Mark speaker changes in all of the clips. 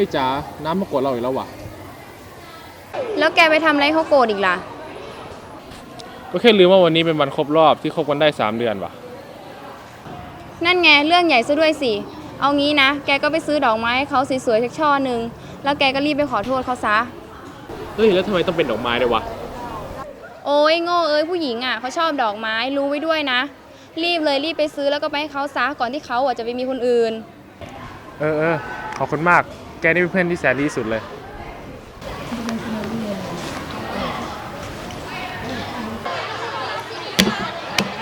Speaker 1: ฮ้ยจ๋าน้ำมากดเราอีกแล้วว่ะ
Speaker 2: แล้วแกไปทำอะไรเขาโกรธอีกล่ะ
Speaker 1: ก็แค่ลืมว่าวันนี้เป็นวันครบรอบที่คบกันได้ 3 เดือนว่ะ
Speaker 2: นั่นไงเรื่องใหญ่ซะด้วยสิ เอางี้นะ แกก็ไปซื้อดอกไม้ให้เขาสวยๆสักช่อหนึ่ง แล้วแกก็รีบไปขอโทษเขาซะ
Speaker 1: เฮ้ยแล้วทำไมต้องเป็นดอกไม้ด้วยวะ
Speaker 2: โอ้ยโง่เอ้ยผู้หญิงอะเขาชอบดอกไม้รู้ไว้ด้วยนะ รีบเลยรีบไปซื้อแล้วก็ไปให้เขาซะก่อนที่เขาอะจะไปมีคนอื่น
Speaker 1: เออเออขอบคุณมาก แกนี่เป็นเพื่อนที่แสนดีที่สุดเลย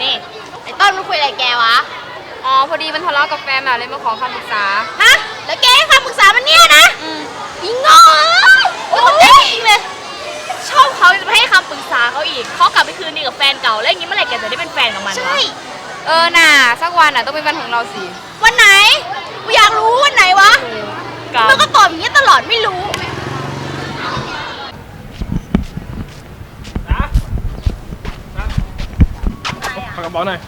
Speaker 3: นี่ ไอ้ต้นมันคุยอะไรแกวะ
Speaker 2: อ๋อ พอดีมันทะเลาะกับแฟนอะเลยมาขอคำปรึกษา
Speaker 3: ฮะ แล้วแกให้คำปรึกษามันเนี่ยนะ
Speaker 2: อืม
Speaker 3: อีงอโอ้ยจริงเลย ชอบเขาจะไปให้คำปรึกษาเขาอีก เขากลับไปคืนดีกับแฟนเก่า แล้วอย่างนี้เมื่อไหร่แกจะได้เป็นแฟนกับมันวะ
Speaker 2: ใช่ เออน่ะ สักวันอะต้องเป็นวันของเราสิ
Speaker 3: วันไหน กูอยากรู้วันไหนวะ
Speaker 2: กับ
Speaker 3: มันก็ตอบอย่างนี้ตลอดไม่รู้
Speaker 1: ฝากกระเป๋าหน่อย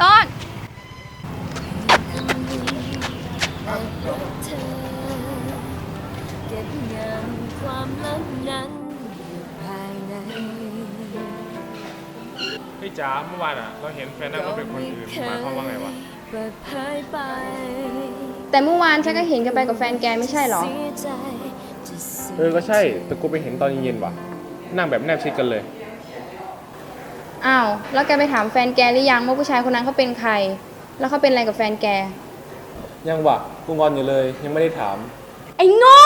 Speaker 2: ต้น
Speaker 4: เก็บงำความลับนั้นอยู่ภายใน
Speaker 1: เฮ้ยจ๋าเมื่อวานอะ เราเห็นแฟนนั่งรถเป็นคนอื่นหมายความว่าไงวะ
Speaker 4: เปิดเผยไป
Speaker 2: แต่เมื่อวานฉันก็เห็นแกันไปกับแฟนแกไม่ใช่เหรอ
Speaker 4: เสียใจจะเสีย
Speaker 1: เออก็ใช่ แต่กูไปเห็นตอนเย็นๆว่ะ นั่งแบบแนบชิดกันเลย
Speaker 2: อ้าว แล้วแกไปถามแฟนแกหรือยังว่าผู้ชายคนนั้นเขาเป็นใคร แล้วเขาเป็นอะไรกับแฟนแก
Speaker 1: ยังว่ะกูงอนอยู่เลย ยังไม่ได้ถาม
Speaker 3: ไอ้โง่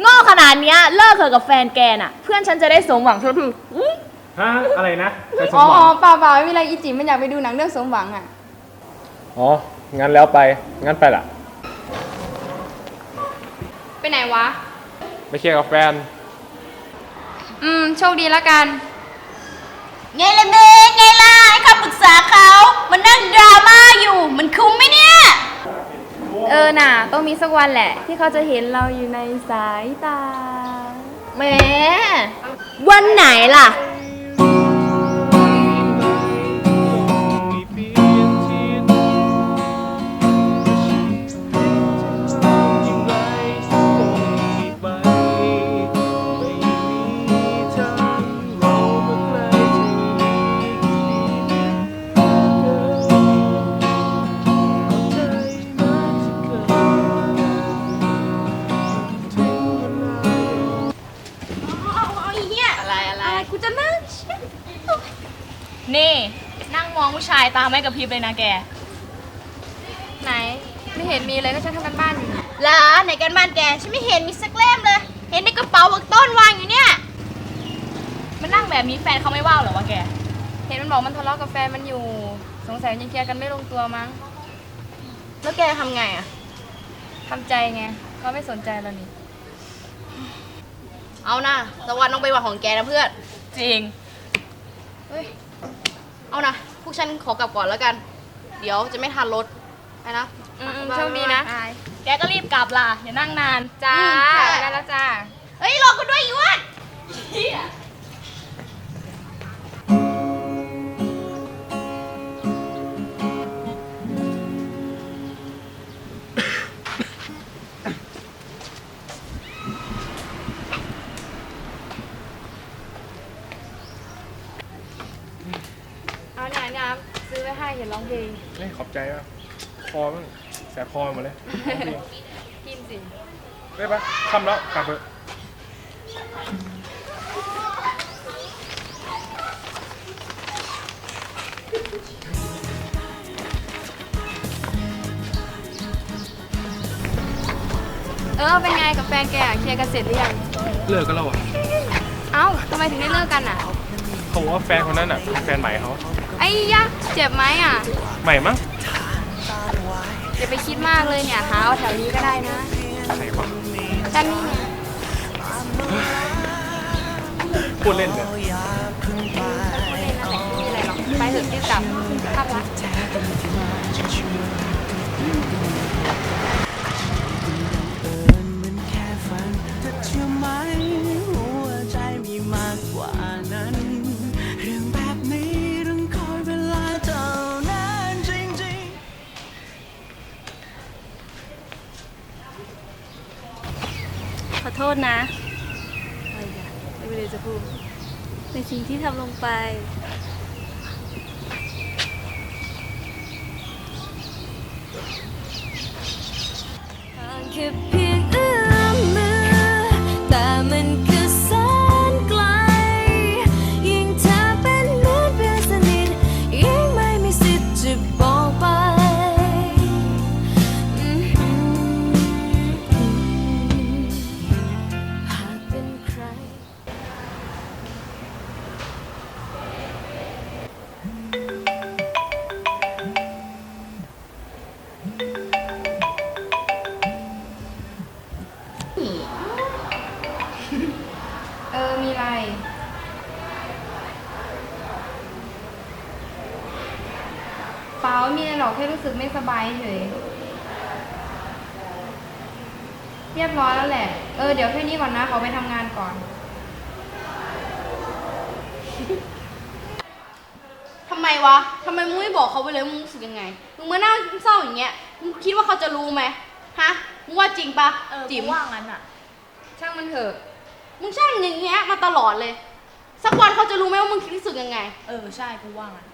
Speaker 3: โง่ขนาดเนี้ยเลิกเถอะกับแฟนแกน่ะ เพื่อนฉันจะได้สมหวังทุกทีอุ๊ย
Speaker 1: ฮะ อะไรนะใครสม
Speaker 2: อ๋อ
Speaker 1: หวัง
Speaker 2: เปล่าเปล่าไม่มีอะไรอีจิมมันอยากไปดูหนังเรื่องสมหวังอะ
Speaker 1: อ๋อ งั้นแล้วไป งั้นไปละ
Speaker 2: ไปไหนวะ
Speaker 1: ไปเคลียร์กับแฟน
Speaker 2: อืม โชคดีแล้วกัน
Speaker 3: ไงล่ะเมย์ไงล่ะให้คำปรึกษาเขามันนั่งดราม่าอยู่ มันคุ้มไหมเนี่ย
Speaker 2: เออน่ะ ต้องมีสักวันแหละ ที่เขาจะเห็นเราอยู่ในสายตา
Speaker 3: แหมวันไหนล่ะ นี่นั่งมองผู้ชายตาไม่กระพริบเลยนะแก
Speaker 2: ไหน ไม่เห็นมีเลยก็ฉันทำกันบ้านอยู่นี่
Speaker 3: เหรอไหนกันบ้านแกฉันไม่เห็นมีสักเล่มเลย เห็นในกระเป๋าบักต้นวางอยู่เนี่ย มันนั่งแบบนี้แฟนเขาไม่ว่าวเหรอวะแก
Speaker 2: เห็นมันบอกมันทะเลาะกับแฟนมันอยู่ สงสัยยังเคลียร์กันไม่ลงตัวมั้ง
Speaker 3: แล้วแกทำไงอะ
Speaker 2: ทำใจไงเขาไม่สนใจเรานี่
Speaker 3: เอานะตะวันต้องไปนวันของแกนะเพื่อน จริง เฮ้ย เอานะพวกฉันขอกลับก่อนแล้วกัน เดี๋ยวจะไม่ทันรถไปนะ
Speaker 2: อืมๆโชคดีนะ
Speaker 3: แกก็รีบกลับล่ะอย่านั่งนาน
Speaker 2: จ้า
Speaker 3: อืมใช่
Speaker 2: ได้แล้วจ้า
Speaker 3: เฮ้ยรอกูด้วยอีอ้วนเหี้ย
Speaker 2: เอาเนี่ยเนี่ยซื้อไว้ให้เห็นร้องเพลง
Speaker 1: เฮ้ยขอบใจมากคอมันแสบคอหมดเลย
Speaker 2: กินสิ
Speaker 1: ได้ปะทำแล้วกลับเถอะ
Speaker 2: เออเป็นไงกับแฟนแกอะเคลียร์กันเสร็จหรือยัง
Speaker 1: เลิกกันแล้วอะ
Speaker 2: เอ้าทำไมถึงได้เลิกกันอะ
Speaker 1: เขาบอกว่าแฟนคนนั้นอะเป็นแฟนใหม่เขา
Speaker 2: ไอ้ยะเจ็บไหมอะ
Speaker 1: ใหม่มั้ง
Speaker 2: อย่าไปคิดมากเลยเนี่ยหาเอาแถวนี้ก็ได้นะ
Speaker 1: ใช่ปะ
Speaker 2: จันนี่ไง
Speaker 1: พูดเล่นเลย
Speaker 2: ไม่เล่นนะแต่ไม่มีอะไรหรอกไปเถอะรีบกลับภาพลักษณ์
Speaker 4: ขอโทษนะอะไรอะไม่มีอะไรจะพูดในสิ่งที่ทำลงไปห่า เออ มีอะไร
Speaker 2: เปล่ามีอะไรหรอกแค่รู้สึกไม่สบายเฉย เรียบร้อยแล้วแหละ เออ เดี๋ยวแค่นี้ก่อนนะ ขอไปทำงานก่อน
Speaker 3: ทำไมวะ ทำไมมึงไม่บอกเขาไปเลยมึงรู้สึกยังไง มึงมานั่งเศร้าอย่างเงี้ย มึงคิดว่าเขาจะรู้ไหมฮะ มึงว่าจริงปะ
Speaker 5: เออ
Speaker 3: จิ๋ม
Speaker 5: กูว่างั้นอะ
Speaker 2: ช่างมันเถอะ
Speaker 3: มึงช่างอย่างเงี้ยมาตลอดเลย สักวันเขาจะรู้ไหมว่ามึงคิดรู้สึกยังไง
Speaker 5: เออ ใช่กูว่างั้น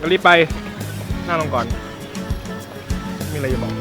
Speaker 1: ก็รีบไปหน้าลงก่อน มีอะไรจะบอก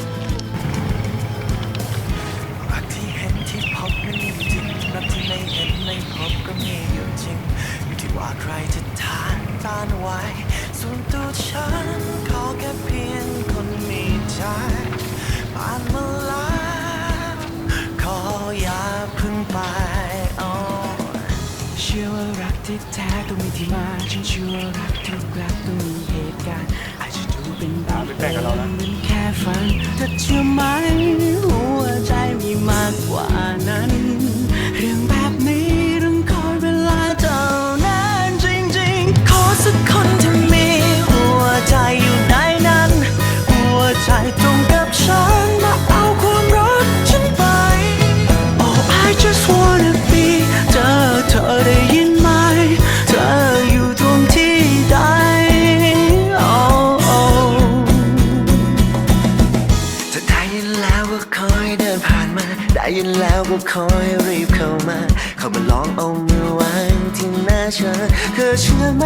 Speaker 6: แท้ต้องมีที่มาฉันเชื่อว่ารักทุกรักต้องมีเหตุการณ์อาจจะดูเป็นบัง
Speaker 1: เป็นแฟนกับเรานะ
Speaker 6: เป็นแค่ฝันแต่เชื่อไหมหัวใจมีมากกว่านั้น องเอามือวางที่หน้าเธอเธอเชื่อไหม